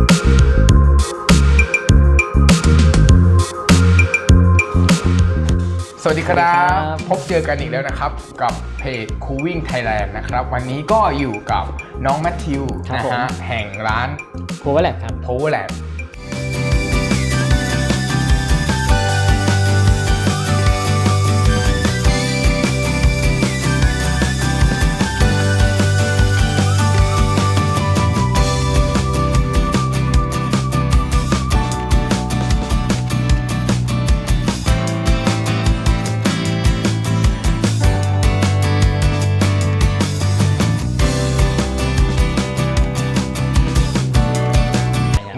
สวัสดีครัสวัสดีครับบพบเจอกันอีกแล้วนะครับ กับเพจ Cooling Thailand นะครับ วันนี้ก็อยู่กับน้องแมทธิวครับนะผม ฮะแห่งร้าน โคเวอร์แลบครับ Power Lab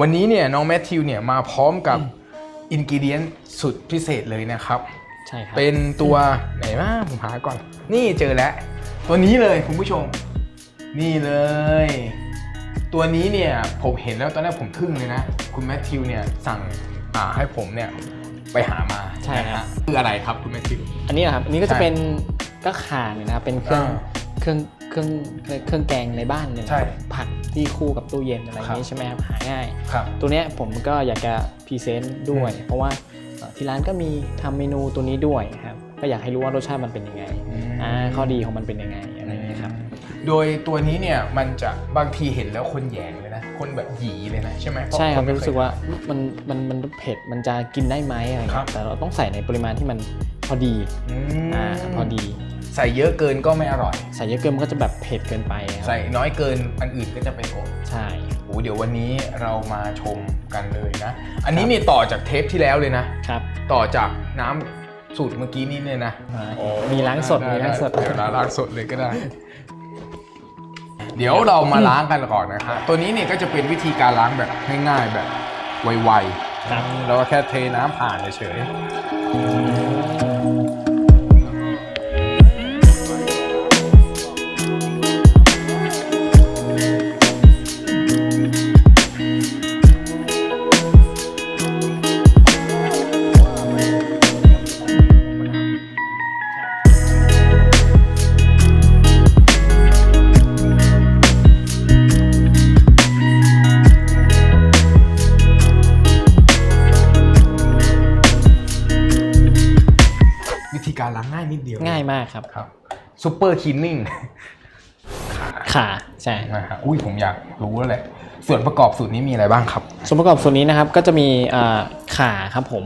วันนี้เนี่ยน้องแมทธิวเนี่ยมาพร้อมกับอินกิเดียนสุดพิเศษเลยนะครับ ใช่ครับ เป็นตัวไหนวะผมหาก่อน นี่เจอแล้ว ตัวนี้เลยคุณผู้ชม นี่เลย ตัวนี้เนี่ยผมเห็นแล้วตอนแรกผมทึ่งเลยนะ คุณแมทธิวเนี่ยสั่งอ่าให้ผมเนี่ยไปหามาใช่ครับ นะฮะคืออะไรครับคุณแมทธิว อันนี้เหรอครับ อันนี้ก็ใช่จะเป็นก็ข่าเนี่ยนะครับ เป็นเครื่องอ่า เครื่อง เครื่องเครื่องแกงในบ้านเนี่ยนะใช่ครับผักที่คู่กับตู้เย็นอะไรอย่างครันี้บใช่ไหมครับหาง่ายครับตัวเนี้ยผมก็อยากจะพรีเซนต์ด้วยอืมเพราะว่าเอ่อที่ร้านก็มีทำเมนูตัวนี้ด้วยครับก็อยากให้รู้ว่ารสชาติมันเป็นยังไงอ่าข้อดีของมันเป็นยังไงอะไรอย่างนี้ยครับโดยตัวนี้เนี่ยมันจะบางทีเห็นแล้วคนแหยงเลยนะคนแบบหยีเลยนะใช่ไหมเพาะใช่ครับนไม่รู้เคยสึกว่ามันมันมันเผ็ดมันจะกินได้ไหมอะไรครัเงี้บยแต่เราต้องใส่ในปริมาณที่มันพอดีอืมอ่าพอดี ใส่เยอะเกินก็ไม่อร่อย ใส่เยอะเกินมันก็จะแบบเผ็ดเกินไปครับใส่น้อยเกินอันอื่นก็จะเป็นโอดใช่โอ้เดี๋ยววันนี้เรามาชมกันเลยนะ อันนี้นี่ต่อจากเทปที่แล้วเลยนะครับ ต่อจากน้ำสูตรเมื่อกี้นี่เนี่ยนะมีล้างสดไมีล้างสดเดี๋ยวล้างสดเลยก็ได้ เดี๋ยวเรามาล้างกันก่อนนะครับตัวนี้เนี่ยก็จะเป็นวิธีการล้างแบบง่ายๆแบบไวครับๆเราก็แค่เทน้ำผ่านเฉยๆ นิดเดียวง่ายมากครับครับซูเปอร์คลีนนิ่งขาใช่นะฮะอุ้ยผมอยากรู้แล้วแหละ ส่วนประกอบสูตรนี้มีอะไรบ้างครับ ส่วนประกอบส่วนนี้นะครับก็จะมีอ่าข่าครับผม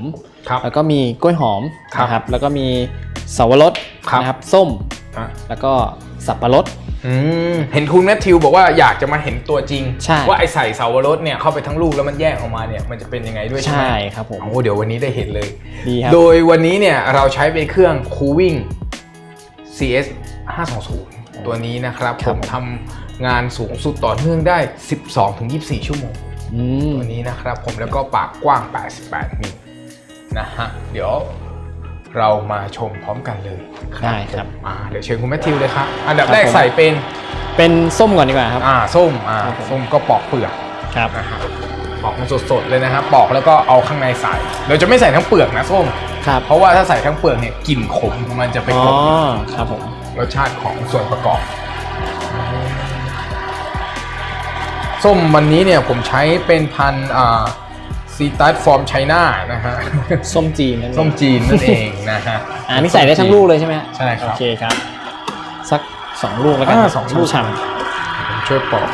ครับแล้วก็มีกล้วยหอมครับนะครับแล้วก็มีสาวรสครับนะครับส้มอะแล้วก็สับปะรดอืม เห็นคุณแมทธิวบอกว่าอยากจะมาเห็นตัวจริงใช่ว่าไอใส่เสาวรสเนี่ยเข้าไปทั้งลูกแล้วมันแยกออกมาเนี่ยมันจะเป็นยังไงด้วยใช่ไหมใช่ครับผมโอ้เดี๋ยววันนี้ได้เห็นเลยดีครับโดยวันนี้เนี่ยเราใช้เป็นเครื่อง Cooling CS 520 ตัวนี้นะครับคผรับมทำงานสูงสุดต่อเนื่องได้ 12-24 ชั่วโมงอืมตัวนี้นะครับผมแล้วก็ปากกว้าง 88มิลนะฮะเดี๋ยว เรามาชมพร้อมกันเลยได้ครับมาเดี๋ยวเชิญคุณแมทธิวเลยครับอันดับครับแรกผม ใส่เป็นเป็นส้มก่อนดีกว่าครับ อ่าส้มอ่าครับผม ส้มก็ปอกเปลือกครับนะฮะปอกมันสดๆเลยนะครับปอกแล้วก็เอาข้างในใส่เราจะไม่ใส่ทั้งเปลือกนะส้ม ครับเพราะว่าถ้าใส่ทั้งเปลือกเนี่ยกลิ่นขมมันจะไปอ๋กอลบครับผมรสชาติของส่วนประกอบ ส้มวันนี้เนี่ยผมใช้เป็นพันธุ์อ่า ซีตัสฟอร์มไชน่านะฮะส้มจีนนั่นเองส้มจีนนั่นเองนะฮะอ่านี่ใส่ได้ทั้งลูกเลยใช่ไหมฮะใช่ครับโอเคครับ สักสองลูกแล้วกันอ่าสองลูกฉ่ผมช่วยปอก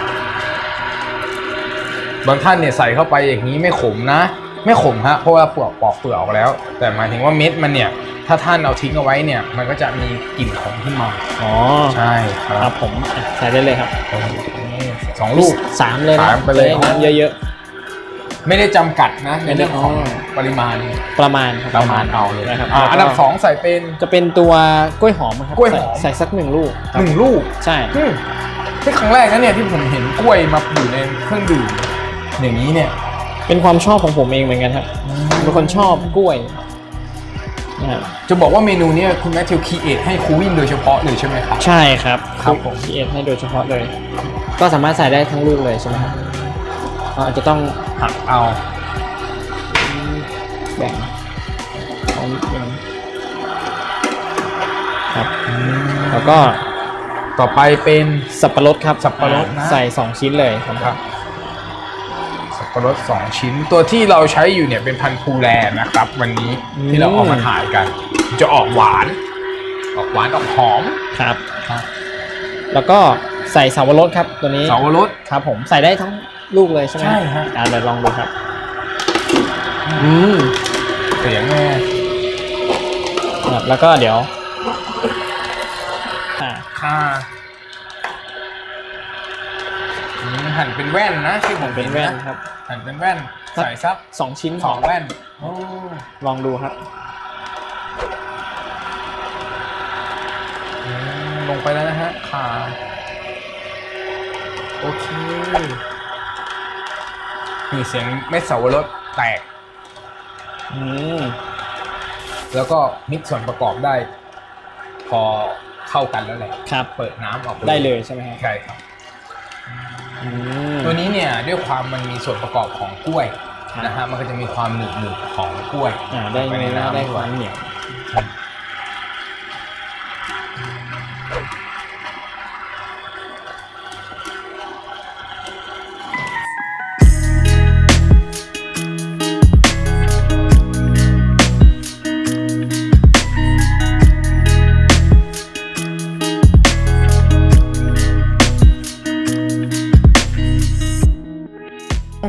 บางท่านเนี่ยใส่เข้าไปอย่างนี้ไม่ขมนะ ไม่ขมฮะเพราะว่าเปลือกปอกเปลือกออกแล้ว แต่หมายถึงว่าเม็ดมันเนี่ย ถ้าท่านเอาทิ้งเอาไว้เนี่ย มันก็จะมีกลิ่นขมขึ้นมาำอ๋อใช่คครัรับบผมอะใส่ได้เลยครับสองลูกสามเลยนะสามไปเลยจะด้น้ำเยอะ ไม่ได้จำกัดนะในเรื่องของอ๋อปริมาณๆประมาณคบประมาณเอาเลยนะครับอ่าแล้วก็อันดับสองใส่เป็น จะเป็นตัวกล้วยหอมครับกล้วยหอม ใส่ใส่สักหนึ่งลูกคหรับนึ่งลูกใช่อืมที่ครั้งแรกนะเนี่ยที่ผมเห็นกล้วยมาอยู่ในเครื่องดื่มอย่างนี้เนี่ย เป็นความชอบของผมเองเหมือนกันครับเป็นคนชอบกล้วยนะครับจะบอกว่าเมนูเนี้คุณแมทธิวคีเอทให้คูวินโดยเฉพาะเลยใช่ไหมครับ ใช่ครับครับผมคีเอทให้โดยเฉพาะเลย ก็สามารถใส่ได้ทั้งลูกเลยใช่ไหมครับ อ่าอาจจะต้องหักเอา แบ่งเอานิดนึงครับ แล้วก็ต่อไปเป็นสับปะรดครับสับปะรดนะอ่าใส่2ชิ้นเลยครับครับสับปปะรดสองชิ้นตัวที่เราใช้อยู่เนี่ยเป็นพันธุ์พูแลนะครับ วันนี้ที่เราเออกมาถ่ายกัน จะออกหวาน ออกหวานออกหอมครับ แล้วก็ใส่สาวรสครับตัวนี้ เสาวรส ครับผมใส่ได้ทั้งลูกเลยใช่ไหมใช่ฮะอ่าเดี๋ยวลองดูครับ อืมเสียงแม่ครับแล้วก็เดี๋ยวอ่าค่ะอืมหั่นเป็นแว่นนะที่ผมเป็นห็ะแว่นครับ หั่นเป็นแว่นใส่สักสองชิ้นสองแว่นโอ้ลองดูครับอืมลงไปแล้วนะฮะค่ะโอเค นี่เสียงเม็ดเสาวรสแตก อืม แล้วก็มิกซ์ส่วนประกอบได้ พอเข้ากันแล้วแหละครับ เปิดน้ำออกได้เลยใช่ไหมครับใช่ครับ อืม ตัวนี้เนี่ยด้วยความมันมีส่วนประกอบของกล้วยครับ นะฮะมันก็จะมีความหนึบหนึบของกล้วยอ่าได้ปในเนื้อน้ำได้คด้ววายมเหนียวต้อง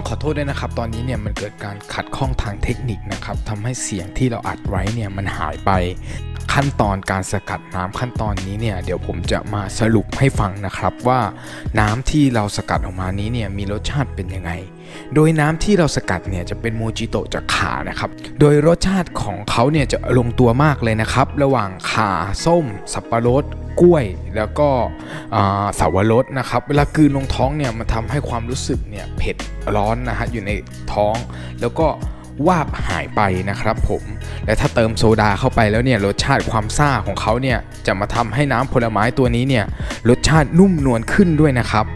ขอโทษด้วยนะครับ ตอนนี้เนี่ยมันเกิดการขัดข้องทางเทคนิคนะครับทำให้เสียงที่เราอัดไว้เนี่ยมันหายไป ขั้นตอนการสกัดน้ำขั้นตอนนี้เนี่ยเดี๋ยวผมจะมาสรุปให้ฟังนะครับว่าน้ำที่เราสกัดออกมานี้เนี่ยมีรสชาติเป็นยังไง โดยน้ำที่เราสกัดเนี่ยจะเป็นโมจิโตะจากขานะครับ โดยรสชาติของเขาเนี่ยจะลงตัวมากเลยนะครับ ระหว่างขาส้ม สับปะรดกล้วยแล้วก็สาวรสนะครับ เวลากืนลงท้องเนี่ยมันทำให้ความรู้สึกเนี่ยเผ็ดร้อนนะฮะอยู่ในท้อง แล้วก็ วาบหายไปนะครับผมและถ้าเติมโซดาเข้าไปแล้วเนี่ยรสชาติความซ่าของเขาเนี่ยจะมาทำให้น้ำผลไม้ตัวนี้เนี่ยรสชาตินุ่มนวลขึ้นด้วยนะครับ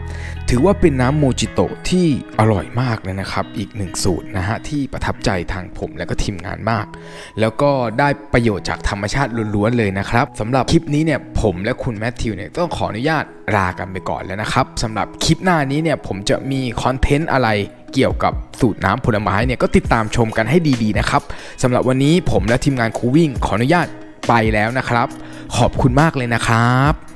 ถือว่าเป็นน้ำโมจิโตะที่อร่อยมากเลยนะครับ อีกหนึ่งสูตรนะฮะที่ประทับใจทางผมและก็ทีมงานมาก แล้วก็ได้ประโยชน์จากธรรมชาติล้วนๆเลยนะครับสำหรับคลิปนี้เนี่ยผมและคุณแมทธิวเนี่ยต้องขออนุญาตลากันไปก่อนแล้วนะครับสำหรับคลิปหน้านี้เนี่ยผมจะมีคอนเทนต์อะไร เกี่ยวกับสูตรน้ำผลไม้เนี่ยก็ติดตามชมกันให้ดีๆนะครับสำหรับวันนี้ผมและทีมงานคูวิ่งขออนุญาตไปแล้วนะครับ ขอบคุณมากเลยนะครับ